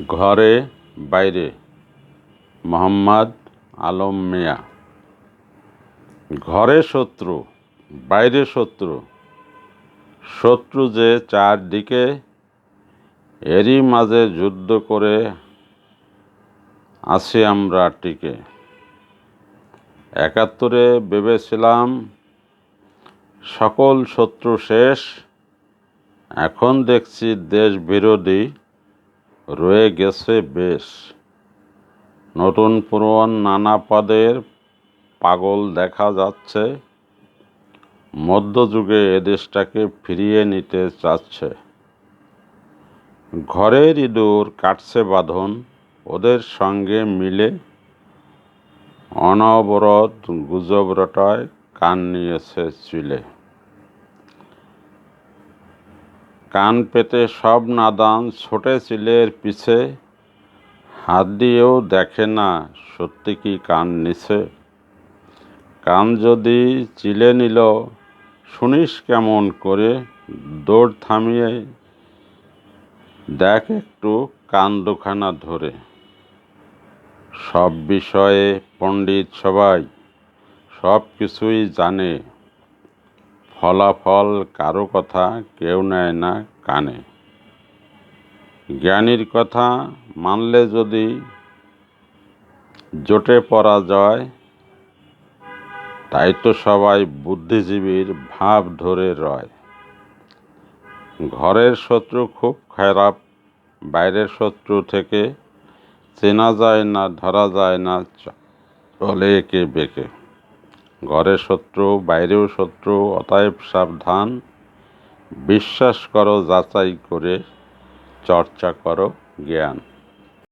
ঘরে বাইরে মোহাম্মদ আলম মিয়া। ঘরে শত্রু, বাইরে শত্রু। শত্রু যে চারদিকে, এরই মাঝে যুদ্ধ করে আছি আমরা টিকে একাত্তরে ভেবেছিলাম সকল শত্রু শেষ, এখন দেখছি দেশ বিরোধী। রয়ে গেছে বেশ। নতুন পুরন নানা পদের পাগল দেখা যাচ্ছে। মধ্যযুগে এদেশটাকে ফিরিয়ে নিতে চাচ্ছে। ঘরের ইঁদুর কাটছে বাঁধন, ওদের সঙ্গে মিলে অনবরত গুজব রটায় কান নিয়েছে চুলে। কান পেতে সব নাদান ছোটে চিলের পিছে, হাত দিয়েও দেখে না সত্যি কি কান নিছে। কান যদি চিলে নিল, শুনিস কেমন করে? দৌড় থামিয়ে দেখ একটু কান দুখানা ধরে। সব বিষয়ে পণ্ডিত সবাই সব কিছুই জানে। ফলাফল কারও কথা কেউ নেয় না কানে। জ্ঞানীর কথা মানলে যদি জোটে পড়া যায়, তাই তো সবাই বুদ্ধিজীবীর ভাব ধরে রয়। ঘরের শত্রু খুব খারাপ, বাইরের শত্রু থেকে চেনা যায় না, ধরা যায় না, চলে একে বেঁকে। ঘরের শত্রু বাইরেও শত্রু অতএব সাবধান। বিশ্বাস করো যাচাই করে চর্চা করো জ্ঞান।